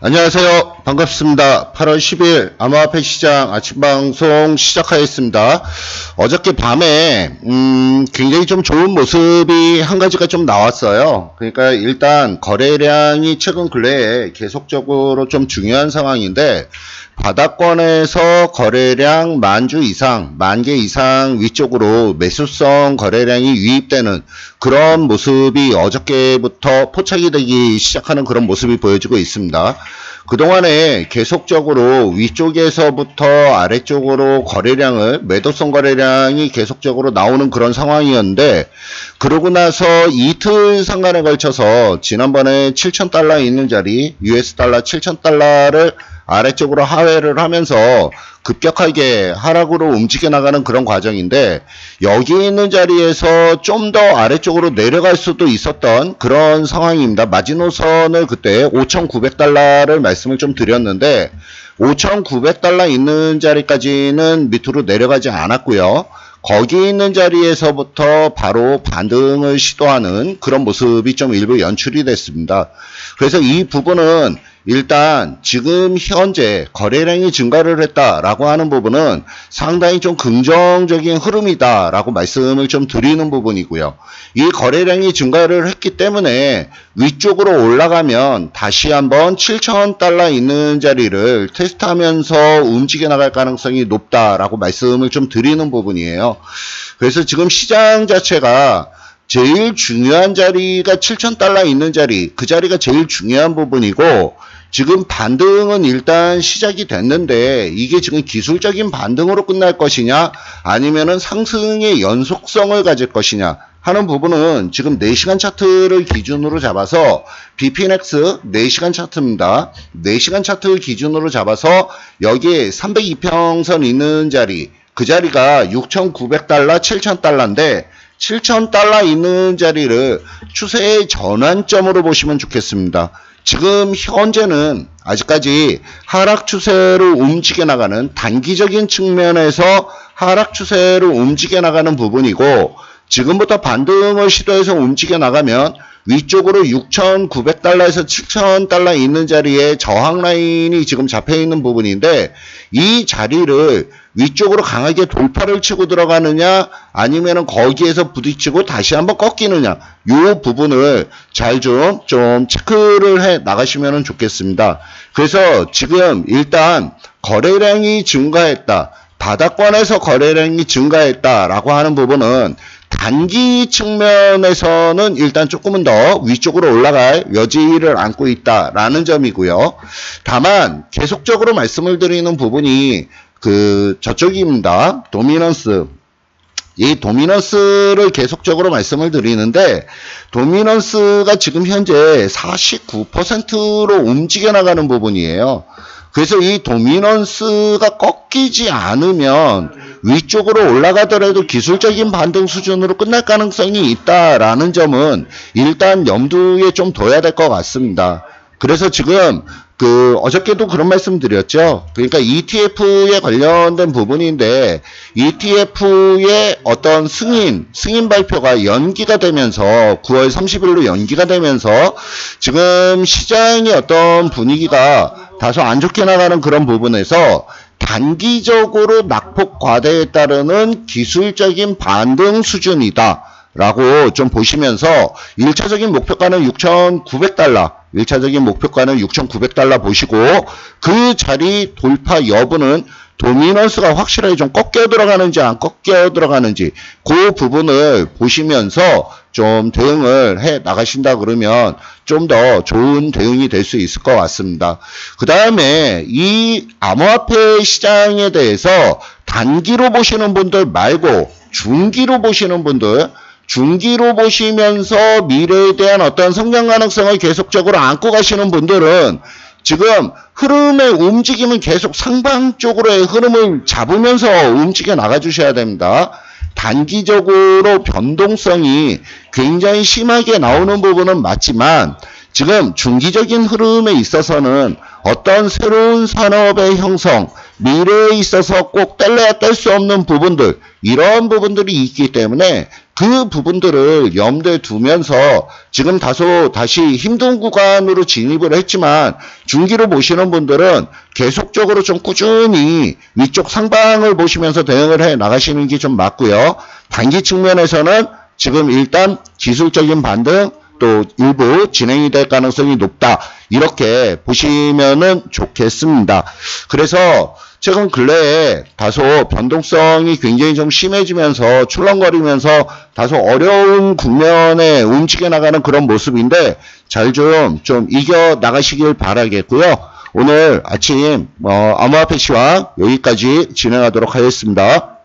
안녕하세요. 반갑습니다. 8월 10일 암호화폐 시장 아침 방송 시작하겠습니다. 어저께 밤에 음, 굉장히 좀 좋은 모습이 한 가지가 좀 나왔어요. 그러니까 일단 거래량이 최근 근래에 계속적으로 좀 중요한 상황인데 바닥권에서 거래량 만주 이상, 만 개 이상 위쪽으로 매수성 거래량이 유입되는 그런 모습이 어저께부터 포착이 되기 시작하는 그런 모습이 보여지고 있습니다. 그동안에 계속적으로 위쪽에서부터 아래쪽으로 거래량을 매도성 거래량이 계속적으로 나오는 그런 상황이었는데 그러고 나서 이틀 상간에 걸쳐서 지난번에 7,000달러 있는 자리 US 달러 7,000달러를 아래쪽으로 하회를 하면서 급격하게 하락으로 움직여 나가는 그런 과정인데 여기 있는 자리에서 좀 더 아래쪽으로 내려갈 수도 있었던 그런 상황입니다. 마지노선을 그때 5,900달러를 말씀을 좀 드렸는데 5,900달러 있는 자리까지는 밑으로 내려가지 않았고요. 거기 있는 자리에서부터 바로 반등을 시도하는 그런 모습이 좀 일부 연출이 됐습니다. 그래서 이 부분은 일단 지금 현재 거래량이 증가를 했다라고 하는 부분은 상당히 좀 긍정적인 흐름이다라고 말씀을 좀 드리는 부분이고요. 이 거래량이 증가를 했기 때문에 위쪽으로 올라가면 다시 한번 7,000달러 있는 자리를 테스트하면서 움직여 나갈 가능성이 높다라고 말씀을 좀 드리는 부분이에요. 그래서 지금 시장 자체가 제일 중요한 자리가 7,000달러 있는 자리, 그 자리가 제일 중요한 부분이고 지금 반등은 일단 시작이 됐는데 이게 지금 기술적인 반등으로 끝날 것이냐 아니면은 상승의 연속성을 가질 것이냐 하는 부분은 지금 4시간 차트를 기준으로 잡아서 BPNX 4시간 차트입니다. 4시간 차트 기준으로 잡아서 여기에 302평선 있는 자리 그 자리가 6,900달러, 7,000달러인데 7,000달러 있는 자리를 추세의 전환점으로 보시면 좋겠습니다. 지금 현재는 아직까지 하락 추세로 움직여 나가는 단기적인 측면에서 하락 추세로 움직여 나가는 부분이고 지금부터 반등을 시도해서 움직여 나가면 위쪽으로 6,900달러에서 7,000달러 있는 자리에 저항 라인이 지금 잡혀 있는 부분인데 이 자리를 위쪽으로 강하게 돌파를 치고 들어가느냐 아니면은 거기에서 부딪히고 다시 한번 꺾이느냐 이 부분을 잘 좀좀 좀 체크를 해 나가시면 좋겠습니다. 그래서 지금 일단 거래량이 증가했다. 바닥권에서 거래량이 증가했다라고 하는 부분은 단기 측면에서는 일단 조금은 더 위쪽으로 올라갈 여지를 안고 있다라는 점이고요. 다만 계속적으로 말씀을 드리는 부분이 그 저쪽입니다. 도미넌스. 이 도미넌스를 계속적으로 말씀을 드리는데 도미넌스가 지금 현재 49%로 움직여 나가는 부분이에요. 그래서 이 도미넌스가 꺾이지 않으면 위쪽으로 올라가더라도 기술적인 반등 수준으로 끝날 가능성이 있다라는 점은 일단 염두에 좀 둬야 될 것 같습니다. 그래서 지금 그 어저께도 그런 말씀 드렸죠. 그러니까 ETF에 관련된 부분인데 ETF의 어떤 승인 승인 발표가 연기가 되면서 9월 30일로 연기가 되면서 지금 시장의 어떤 분위기가 다소 안 좋게 나가는 그런 부분에서 단기적으로 낙폭 과대에 따르는 기술적인 반등 수준이다. 라고 좀 보시면서 1차적인 목표가는 6,900달러 1차적인 목표가는 6,900달러 보시고 그 자리 돌파 여부는 도미넌스가 확실하게 좀 꺾여 들어가는지 안 꺾여 들어가는지 그 부분을 보시면서 좀 대응을 해 나가신다 그러면 좀 더 좋은 대응이 될 수 있을 것 같습니다. 그 다음에 이 암호화폐 시장에 대해서 단기로 보시는 분들 말고 중기로 보시는 분들 중기로 보시면서 미래에 대한 어떤 성장 가능성을 계속적으로 안고 가시는 분들은 지금 흐름의 움직임은 계속 상방 쪽으로의 흐름을 잡으면서 움직여 나가 주셔야 됩니다. 단기적으로 변동성이 굉장히 심하게 나오는 부분은 맞지만 지금 중기적인 흐름에 있어서는 어떤 새로운 산업의 형성, 미래에 있어서 꼭 뗄래야 뗄 수 없는 부분들, 이런 부분들이 있기 때문에 그 부분들을 염두에 두면서 지금 다소 다시 힘든 구간으로 진입을 했지만 중기로 보시는 분들은 계속적으로 좀 꾸준히 위쪽 상방을 보시면서 대응을 해 나가시는 게 좀 맞고요. 단기 측면에서는 지금 일단 기술적인 반등 또 일부 진행이 될 가능성이 높다. 이렇게 보시면은 좋겠습니다. 그래서 최근 근래에 다소 변동성이 굉장히 좀 심해지면서 출렁거리면서 다소 어려운 국면에 움직여 나가는 그런 모습인데 잘 좀좀 이겨 나가시길 바라겠고요. 오늘 아침 어, 암호화폐 시황 여기까지 진행하도록 하겠습니다.